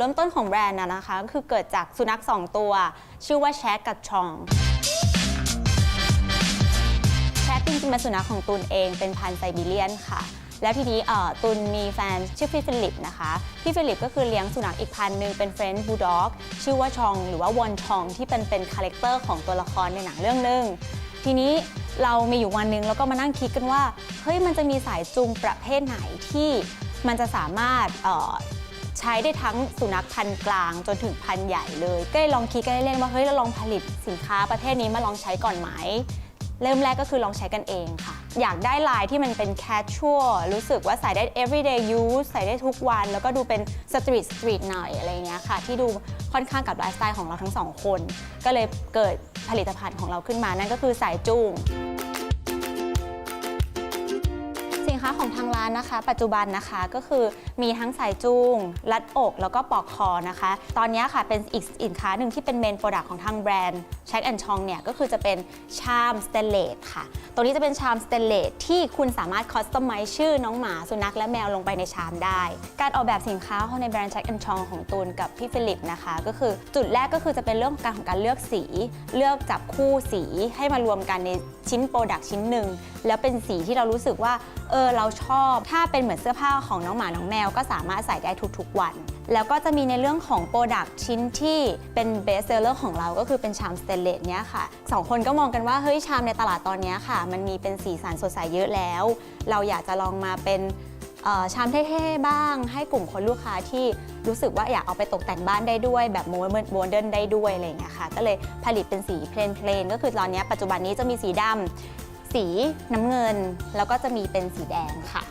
เริ่มต้นของแบรนด์นะนะคะก็คือเกิดจากสุนัข 2 ตัว ชื่อว่าแชกกับชอง แชกจริงๆเป็นสุนัขของตูนเองเป็นพันธุ์ไซบีเรียนค่ะแล้วทีนี้ตูนมีแฟนชื่อพี่ฟิลิปนะคะ พี่ฟิลิปก็คือเลี้ยงสุนัขอีกพันหนึ่งเป็นเฟรนด์บูลด็อกชื่อว่าชองหรือว่าวอนชองที่เป็นเป็นคาแรคเตอร์ของตัวละครในหนังเรื่องหนึ่งทีนี้เรามีอยู่วันหนึ่งแล้วก็มานั่งคิดกันว่า เฮ้ยมันจะมีสายจูงประเภทไหนที่มันจะสามารถ ใช้ได้ทั้งสุนัขพันธุ์กลาง จนถึงพันธุ์ใหญ่เลยก็เลยลองคิดกันเล่นๆว่าเฮ้ยเราลองผลิตสินค้าประเภทนี้มาลองใช้ก่อนไหมเริ่มแรกก็คือลองใช้กันเองค่ะ อยากได้ลายที่มันเป็น casual รู้สึกว่าใส่ได้ everyday use ใส่ได้ทุกวัน แล้วก็ดูเป็น street street หน่อยอะไรเงี้ยค่ะ ที่ดูค่อนข้างกับไลฟ์สไตล์ของเราทั้งสองคน ก็เลยเกิดผลิตภัณฑ์ของเราขึ้นมานั่นก็คือสายจูง สินค้าของทางร้านนะคะ ปัจจุบันนะคะก็คือมีทั้งสายจูง รัดอกแล้วก็ปลอกคอนะคะ ตอนนี้ค่ะเป็นอีกสินค้าหนึ่งที่เป็นเมนโปรดักต์ของทางแบรนด์แช็คแอนชองเนี่ยก็คือจะเป็นชามสเตนเลสค่ะ ตัวนี้จะเป็นชามสเตนเลสที่คุณสามารถคอสตอมไมซ์ชื่อน้องหมาสุนัขและแมวลงไปในชามได้ การออกแบบสินค้าของในแบรนด์แช็คแอนชองของตูนกับพี่ฟิลิปนะคะก็คือจุดแรกก็คือจะเป็นเรื่องของการของการเลือกสี เลือกจับคู่สีให้มารวมกันในชิ้นโปรดักต์ชิ้นหนึ่งแล้วเป็นสีที่เรารู้สึกว่า เออเราชอบ ถ้าเป็นเหมือนเสื้อผ้าของน้องหมาน้องแมวก็สามารถใส่ได้ทุกๆวัน แล้วก็จะมีในเรื่องของโปรดักชิ้นที่เป็นเบสเซลเลอร์ของเราก็คือเป็นชามสเตนเลสเนี้ยค่ะสองคนก็มองกันว่าเฮ้ยชามในตลาดตอนนี้ค่ะ มันมีเป็นสีสันสดใสเยอะแล้ว เราอยากจะลองมาเป็นเอ่อชามเท่ๆบ้าง ให้กลุ่มคนลูกค้าที่รู้สึกว่าอยากเอาไปตกแต่งบ้านได้ด้วย แบบโมเดิร์นโมเดินได้ด้วยอะไรอย่างเงี้ยค่ะก็เลยผลิตเป็นสีเพลนเพลนก็คือตอนนี้ปัจจุบันนี้จะมีสีดำ สีน้ำเงิน แล้วก็จะมีเป็นสีแดงค่ะ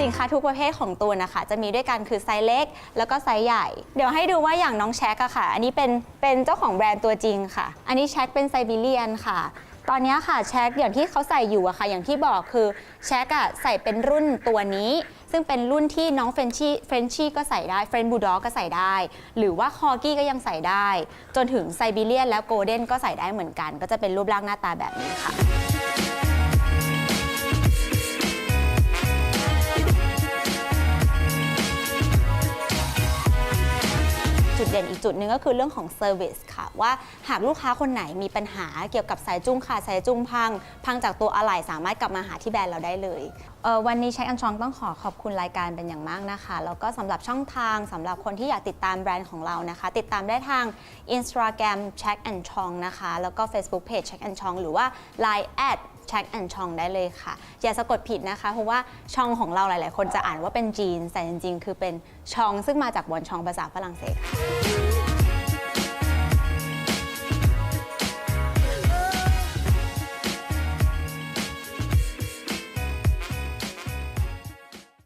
สินค้าทุกประเภทของตัวนะคะ จะมีด้วยกันคือไซส์เล็ก แล้วก็ไซส์ใหญ่ เดี๋ยวให้ดูว่าอย่างน้องแช็กอะค่ะ อันนี้เป็นเป็นเจ้าของแบรนด์ตัวจริงค่ะ อันนี้แช็กเป็นไซบีเรียนค่ะ ตอนนี้ค่ะแช็กอย่างที่เขาใส่อยู่อะค่ะ อย่างที่บอกคือแช็กอะใส่เป็นรุ่นตัวนี้ ซึ่งเป็นรุ่นที่น้องเฟรนชี่เฟรนชี่ก็ใส่ได้เฟรนบูด็อกก็ใส่ได้ หรือว่าคอกี้ก็ยังใส่ได้ จนถึงไซบีเรียนแล้วโกลเด้นก็ใส่ได้เหมือนกัน ก็จะเป็นรูปร่างหน้าตาแบบนี้ค่ะ เด่นอีกจุดหนึ่งก็คือเรื่องของเซอร์วิสค่ะ ว่าหากลูกค้าคนไหนมีปัญหาเกี่ยวกับสายจุ้งขาดสายจุ้งพัง พังจากตัวอะไหล่สามารถกลับมาหาที่แบรนด์เราได้เลยเออวันนี้ใช้อันชองต้องขอขอบคุณรายการเป็นอย่างมากนะคะแล้วก็สำหรับช่องทางสำหรับคนที่อยากติดตามแบรนด์ของเรานะคะ ติดตามได้ทาง Instagram Check and Chong นะคะ แล้วก็ Facebook Page Check and Chong หรือว่า Line at Check and Chong ได้เลยค่ะ อย่าสะกดผิดนะคะ เพราะว่าชองของเราหลาย ๆ คนจะอ่านว่าเป็นจีน แต่จริง ๆ คือเป็นชองซึ่งมาจากบอนชองภาษาฝรั่งเศส